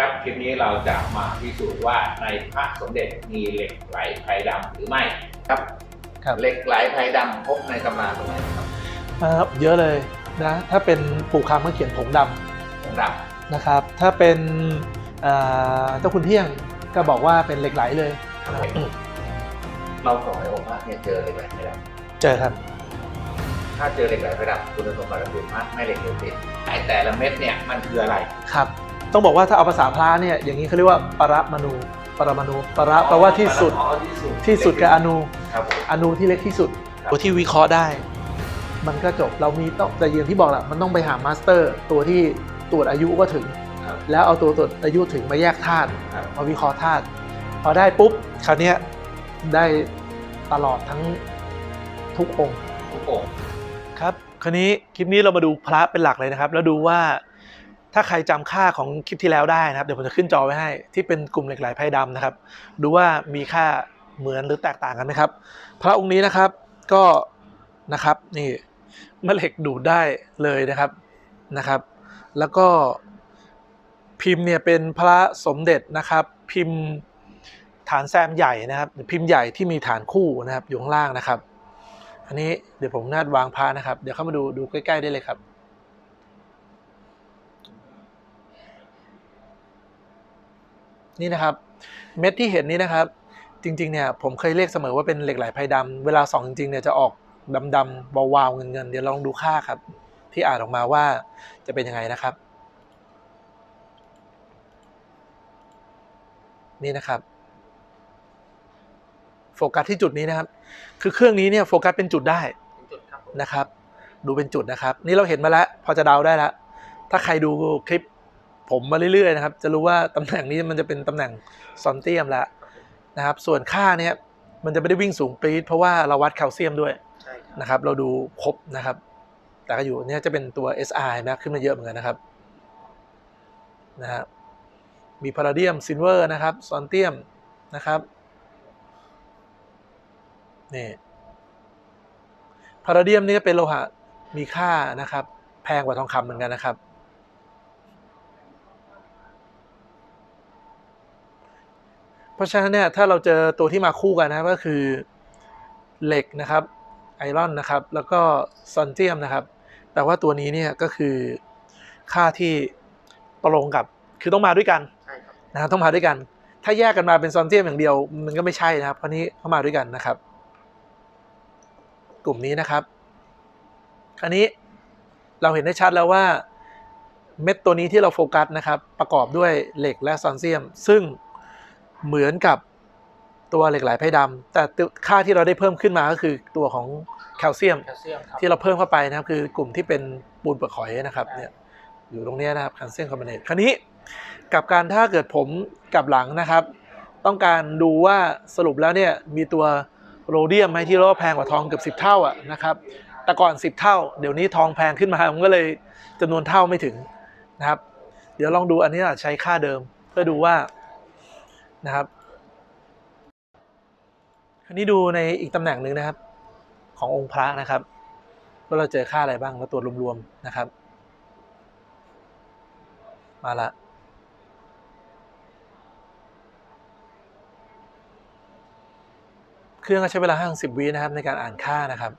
ครับคลิปนี้เราจะมาพิสูจน์ว่าในพระสมเด็จมีเหล็กไหลไพรดำหรือไม่ครับครับเหล็กไหลไพรดำพบในตำราตรงไหนครับครับเยอะเลยนะถ้าเป็นปู่คำก็เขียนผงดผมดำนะครับ ถ้าเป็นเอ่อเจ้าคุณเที่ยงก็บอกว่าเป็นเหล็กไหลเลยำอืมเราส่งในองค์พระเนี่ยเจอเหล็กไหลไพรดเจอครับำถ้าเจอเหล็กไหลไพรดำคุณสมบัติของพระไม่เหล็กเหลวติดไอแต่ละเม็ดเนี่ยมันคืออะไร ครับ ต้องบอกว่าถ้าเอาภาษาพระเนี่ยอย่างนี้เขาเรียกว่าปรมาณูปรมาณูปรแปลว่าที่สุดอ๋อที่สุดที่สุดกับอนูครับผมอนูที่เล็กที่สุดครับตัวที่วิเคราะห์ได้ มันก็จบเรามีต้องแต่อย่างที่บอกแหละมันต้องไปหามาสเตอร์ ตัวที่ตรวจอายุก็ถึง ครับ แล้วเอาตัวตรวจอายุถึงมาแยกธาตุครับ มาวิเคราะห์ธาตุพอได้ปุ๊บคราวเนี้ยได้ตลอดทั้งทุกองค์ ทุกองค์ครับ คราวนี้คลิปนี้เรามาดูพระเป็นหลักเลยนะครับ แล้วดูว่า ถ้าใครจำค่าของคลิปที่แล้วได้นะครับ เดี๋ยวผมจะขึ้นจอไว้ให้ ที่เป็นกลุ่มเหล็กไหลไพ่ดำนะครับ ดูว่ามีค่าเหมือนหรือแตกต่างกันไหมครับ พระองค์นี้นะครับก็นะครับนี่แม่เหล็กดูดได้เลยนะครับนะครับ แล้วก็พิมพ์เนี่ยเป็นพระสมเด็จนะครับ พิมพ์ฐานแซมใหญ่นะครับ พิมพ์ใหญ่ที่มีฐานคู่นะครับอยู่ข้างล่างนะครับ อันนี้เดี๋ยวผมนาดวางพระนะครับ เดี๋ยวเข้ามาดูดูใกล้ๆได้เลยครับ นี่นะครับ เม็ดที่เห็นนี้นะครับ จริงๆเนี่ยผมเคยเรียกเสมอว่าเป็นเหล็กไหลไพรดำเวลาส่องจริงๆเนี่ยจะออกดำๆวาวๆเงินๆเดี๋ยวลองดูค่าครับ ที่อ่านออกมาว่าจะเป็นยังไงนะครับ นี่นะครับโฟกัสที่จุดนี้นะครับ คือเครื่องนี้เนี่ยโฟกัสเป็นจุดได้เป็นจุดครับผมนะครับ ดูเป็นจุดนะครับ นี่เราเห็นมาแล้ว พอจะเดาได้แล้ว ถ้าใครดูคลิป ผมมาเรื่อยๆนะครับจะรู้ว่าตำแหน่งนี้มันจะเป็นตำแหน่งซอนเตียมแล้วนะครับ ส่วนค่าเนี่ยมันจะไม่ได้วิ่งสูงปรี๊ดเพราะว่าเราวัดแคลเซียมด้วยใช่ครับนะครับ เราดูครบนะครับ แต่ก็อยู่เนี่ยจะเป็นตัว SI นะขึ้นมาเยอะเหมือนกันนะครับนะฮะมีพาราเดียมซิลเวอร์นะครับซอนเตียมนะครับนี่พาราเดียมนี่ก็เป็นโลหะมีค่านะครับ แพงกว่าทองคำเหมือนกันนะครับ เพราะฉะนั้นเนี่ยถ้าเราเจอตัวที่มาคู่กันนะครับก็คือเหล็กนะครับไอรอนนะครับแล้วก็ซอนเจียมนะครับแปลว่าตัวนี้เนี่ยก็คือค่าที่ตรงกับคือต้องมาด้วยกันใช่ครับนะครับต้องมาด้วยกัน ถ้าแยกกันมาเป็นซอนเจียมอย่างเดียว มันก็ไม่ใช่นะครับ เพราะนี้เข้ามาด้วยกันนะครับ กลุ่มนี้นะครับอันนี้เราเห็นได้ชัดแล้วว่าเม็ดตัวนี้ที่เราโฟกัสนะครับ ประกอบด้วยเหล็กและซอนเซียม ซึ่ง เหมือนกับตัวเหล็กไหลไพ่ดำแต่ค่าที่เราได้เพิ่มขึ้นมาก็คือตัวของแคลเซียมแคลเซียมครับที่เราเพิ่มเข้าไปนะครับ คือกลุ่มที่เป็นปูนเปลือกหอยนะครับเนี่ยอยู่ตรงเนี้ยนะครับแคลเซียมคาร์บอเนตคราวนี้กับการถ้าเกิดผมกลับหลังนะครับ ต้องการดูว่าสรุปแล้วเนี่ยมีตัวโรเดียมไหมที่เราว่าแพงกว่าทองเกือบ10 เท่าอะนะครับแต่ก่อน 10 เท่า เดี๋ยวนี้ทองแพงขึ้นมามันก็เลยจำนวนเท่าไม่ถึงนะครับ เดี๋ยวลองดูอันนี้อะใช้ค่าเดิมเพื่อดูว่า นะครับคราวนี้ดูในอีกตำแหน่งหนึ่งนะครับ ขององค์พระนะครับว่าเราเจอค่าอะไรบ้างมาตรวจรวมๆนะครับ มาละเครื่องก็ใช้เวลาห้าสิบวินะครับในการอ่านค่านะครับ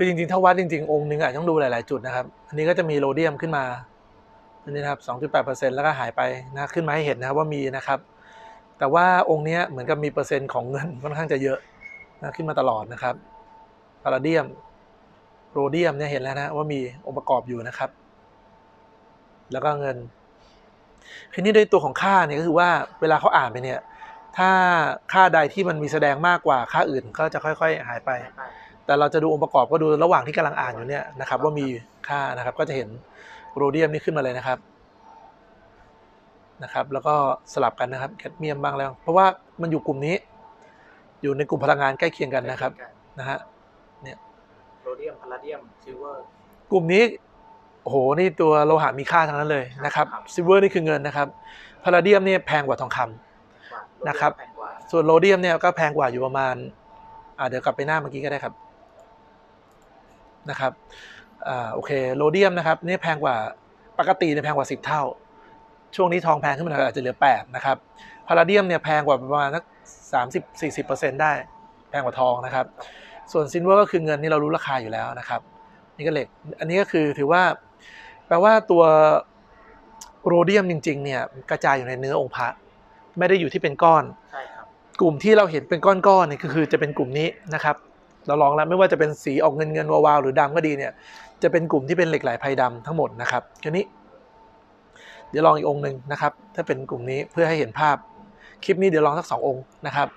คือจริงๆถ้าวัดจริงๆ องค์หนึ่งอาจจะต้องดูหลายๆจุดนะครับ อันนี้ก็จะมีโรเดียมขึ้นมา อันนี้นะครับ 2.8%แล้วก็หายไปนะขึ้นมาให้เห็นนะครับว่ามีนะครับ แต่ว่าองค์นี้เหมือนกับมีเปอร์เซ็นต์ของเงินค่อนข้างจะเยอะนะขึ้นมาตลอดนะครับพาราเดียมโรเดียมเนี่ยเห็นแล้วนะว่ามีองค์ประกอบอยู่นะครับ แล้วก็เงินทีนี้โดยตัวของค่าเนี่ยก็คือว่าเวลาเขาอ่านไปเนี่ย ถ้าค่าใดที่มันมีแสดงมากกว่าค่าอื่นก็จะค่อย ๆ หายไป แต่เราจะดูองค์ประกอบก็ดูระหว่างที่กำลังอ่านอยู่เนี่ยนะครับว่ามีค่านะครับก็จะเห็นโรเดียมนี่ขึ้นมาเลยนะครับนะครับ แล้วก็สลับกันนะครับแคดเมียมบ้างแล้ว เพราะว่ามันอยู่กลุ่มนี้ อยู่ในกลุ่มพลังงานใกล้เคียงกันนะครับนะฮะโรเดียมพาราเดียมซิลเวอร์กลุ่มนี้โอ้โหนี่ตัวโลหะมีค่าทั้งนั้นเลยนะครับครับซิลเวอร์นี่คือเงินนะครับพาราเดียมเนี่ยแพงกว่าทองคำนะครับแพงกว่าส่วนโรเดียมเนี่ยก็แพงกว่าอยู่ประมาณอ่าเดี๋ยวกลับไปหน้าเมื่อกี้ก็ได้ครับ นะครับอ่าโอเคโรเดียมนะครับนี่แพงกว่าปกติเนี่ยแพงกว่า 10 เท่า ช่วงนี้ทองแพงขึ้นมาหน่อยอาจจะเหลือ 8 นะครับพาราเดียมเนี่ยแพงกว่าประมาณสัก30 40ได้แพงกว่าทองนะครับ ส่วนซินเวอร์ก็คือเงินนี่เรารู้ราคาอยู่แล้วนะครับ นี่ก็เหล็กอันนี้ก็คือถือว่า แปลว่าตัวโรเดียมจริง ๆ เนี่ยกระจายอยู่ในเนื้อองค์พระไม่ได้อยู่ที่เป็นก้อนใช่ครับกลุ่มที่เราเห็นเป็นก้อนๆเนี่ยก็คือจะเป็นกลุ่มนี้นะครับ เราลองแล้วไม่ว่าจะเป็นสีออกเงินเงินวาวๆหรือดำก็ดีเนี่ย จะเป็นกลุ่มที่เป็นเหล็กไหลไพดำทั้งหมดนะครับทีนี้ เดี๋ยวลองอีกองค์หนึ่งนะครับ ถ้าเป็นกลุ่มนี้เพื่อให้เห็นภาพ คลิปนี้เดี๋ยวลองสักสององค์นะครับ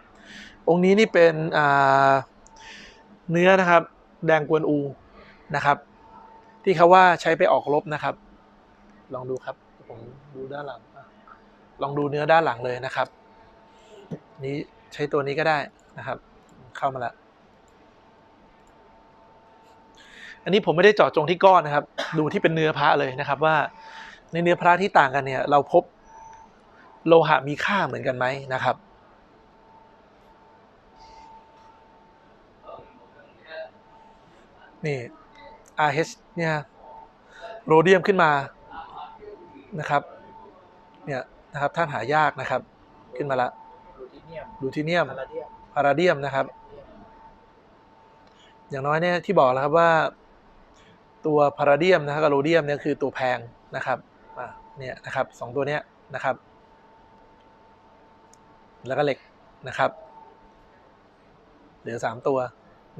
องค์นี้นี่เป็นเนื้อนะครับ แดงกวนอูนะครับ ที่เขาว่าใช้ไปออกรบนะครับ ลองดูครับผมดูด้านหลังลองดูเนื้อด้านหลังเลยนะครับ นี้ใช้ตัวนี้ก็ได้นะครับ เข้ามาแล้ว อันนี้ผมไม่ได้เจาะจงที่ก้อนนะครับ ดูที่เป็นเนื้อพระเลยนะครับว่า ในเนื้อพระที่ต่างกันเนี่ยเราพบโลหะมีค่าเหมือนกันไหมนะครับนี่ RH เนี่ยโรเดียมขึ้นมานะครับเนี่ยนะครับท่านหายากนะครับขึ้นมาละลูทิเนียมลูทีเนียมพาราเดียมพาราเดียมนะครับ อย่างน้อยเนี่ยที่บอกแล้วครับว่า ตัวพาราเดียมนะครับกับโรเดียมเนี่ยคือตัวแพงนะครับเนี่ยนะครับสองตัวเนี้ยนะครับ แล้วก็เหล็กนะครับเหลือสามตัว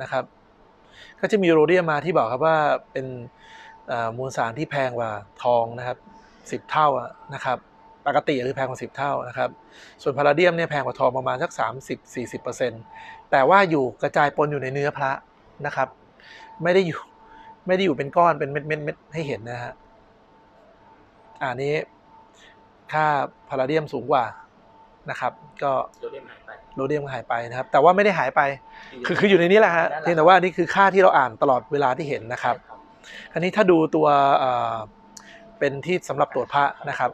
นะครับ ก็จะมีโรเดียมมาที่บอกครับว่าเป็นมวลสารที่แพงกว่าทองนะครับสิบเท่านะครับ ปกติคือแพงกว่าสิบเท่านะครับ ส่วนพาราเดียมเนี่ยแพงกว่าทองประมาณสัก30-40%แต่ว่าอยู่กระจายปนอยู่ในเนื้อพระนะครับ ไม่ได้อยู่ ไม่ได้อยู่เป็นก้อนเป็นเม็ดเม็ดเม็ดให้เห็นนะฮะอันนี้ค่าพาราเดียมสูงกว่านะครับ ก็โรเดียมหายไปโรเดียมก็หายไปนะครับ แต่ว่าไม่ได้หายไป คือคืออยู่ในนี้แหละฮะเพียงแต่ว่านี่คือค่าที่เราอ่านตลอดเวลาที่เห็นนะครับ อันนี้ถ้าดูตัวเอ่อเป็นที่สำหรับตรวจพระนะครับ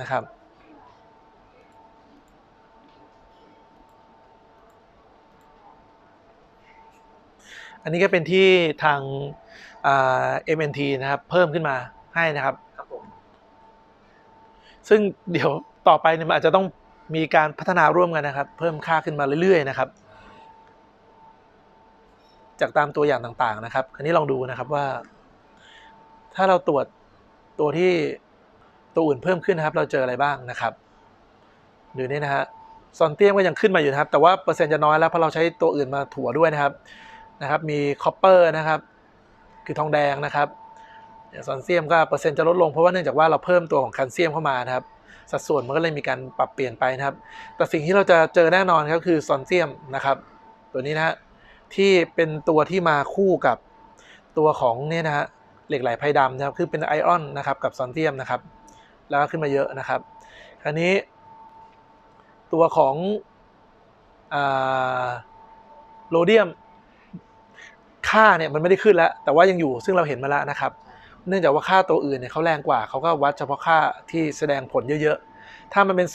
นะครับ อันนี้ก็เป็นที่ทางอ่า MNT นะครับ เพิ่มขึ้นมาให้นะครับครับผมซึ่งเดี๋ยวต่อไปเนี่ยมันอาจจะต้องมีการพัฒนาร่วมกันนะครับ เพิ่มค่าขึ้นมาเรื่อยๆนะครับ จากตามตัวอย่างต่างๆนะครับคราวนี้ลองดูนะครับว่า ถ้าเราตรวจตัวที่ตัวอื่นเพิ่มขึ้นนะครับ เราเจออะไรบ้างนะครับดูนี่นะฮะซอนเตียมก็ยังขึ้นมาอยู่นะครับ แต่ว่าเปอร์เซ็นต์จะน้อยแล้วเพราะเราใช้ตัวอื่นมาถั่วด้วยนะครับ นะครับ มีคอปเปอร์นะครับ คือทองแดงนะครับอย่างซอนเซียมก็เปอร์เซ็นต์จะลดลงเพราะว่าเนื่องจากว่าเราเพิ่มตัวของแคลเซียมเข้ามานะครับ สัดส่วนมันก็เลยมีการปรับเปลี่ยนไปนะครับ แต่สิ่งที่เราจะเจอแน่นอนก็คือซอนเซียมนะครับ ตัวนี้นะฮะที่เป็นตัวที่มาคู่กับตัวของเนี่ยนะฮะเหล็กไหลไพดำนะครับคือเป็นไอออนนะครับกับซอนเซียมนะครับ แล้วก็ขึ้นมาเยอะนะครับ คราวนี้ ตัวของอโรเดียม ค่าเนี่ยมันไม่ได้ขึ้นแล้ว แต่ว่ายังอยู่ซึ่งเราเห็นมาแล้วนะครับ เนื่องจากว่าค่าตัวอื่นเนี่ยเขาแรงกว่าเขาก็วัดเฉพาะค่าที่แสดงผลเยอะๆ ถ้ามันเป็น 0.001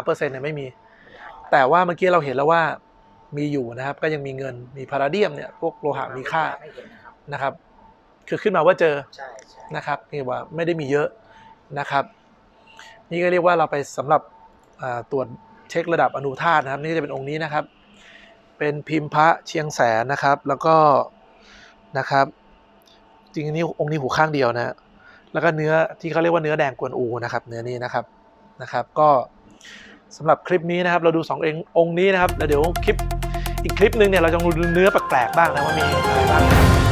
0023เปอร์เซ็นต์เนี่ยไม่มี แต่ว่าเมื่อกี้เราเห็นแล้วว่ามีอยู่นะครับ ก็ยังมีเงินมีพาราเดียมเนี่ยพวกโลหะมีค่านะครับ คือขึ้นมาว่าเจอนะครับนี่ว่าไม่ได้มีเยอะนะครับ นี่ก็เรียกว่าเราไปสำหรับตรวจเช็คระดับอนุธาตุนะครับ นี่ก็จะเป็นองค์นี้นะครับ เป็นพิมพ์พระเชียงแสนนะครับ แล้วก็นะครับ จริงๆนี่องค์นี้หูข้างเดียวนะแล้วก็เนื้อที่เขาเรียกว่าเนื้อแดงกวนอูนะครับ เนื้อนี้นะครับนะครับ ก็สำหรับคลิปนี้นะครับ เราดูสองเององค์นี้นะครับแล้วเดี๋ยวคลิปอีกคลิปหนึ่งเนี่ยเราจะดูเนื้อแปลกๆบ้างนะว่ามีอะไรบ้าง